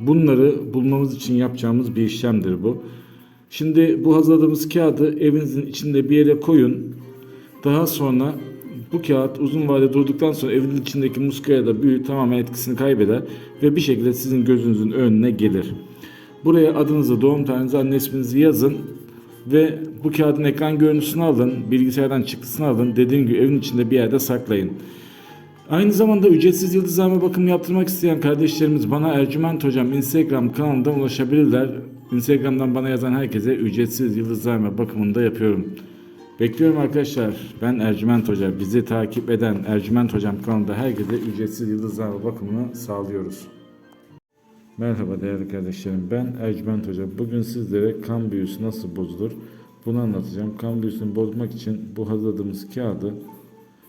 bunları bulmamız için yapacağımız bir işlemdir bu. Şimdi bu hazırladığımız kağıdı evinizin içinde bir yere koyun. Daha sonra bu kağıt uzun vade durduktan sonra evin içindeki muska ya da büyü tamamen etkisini kaybeder ve bir şekilde sizin gözünüzün önüne gelir. Buraya adınızı, doğum tarihinizi, anne isminizi yazın ve bu kağıdın ekran görüntüsünü alın, bilgisayardan çıktısını alın. Dediğim gibi evin içinde bir yerde saklayın. Aynı zamanda ücretsiz yıldızlama bakımı yaptırmak isteyen kardeşlerimiz bana Ercüment Hocam Instagram kanalından ulaşabilirler. Instagram'dan bana yazan herkese ücretsiz yıldızlama bakımını da yapıyorum. Bekliyorum arkadaşlar. Ben Ercüment Hoca. Bizi takip eden Ercüment Hocam kanalında herkese ücretsiz yıldızlama bakımını sağlıyoruz. Merhaba değerli kardeşlerim. Ben Ercüment Hoca. Bugün sizlere kan büyüsü nasıl bozulur bunu anlatacağım. Kan büyüsünü bozmak için bu hazırladığımız kağıdı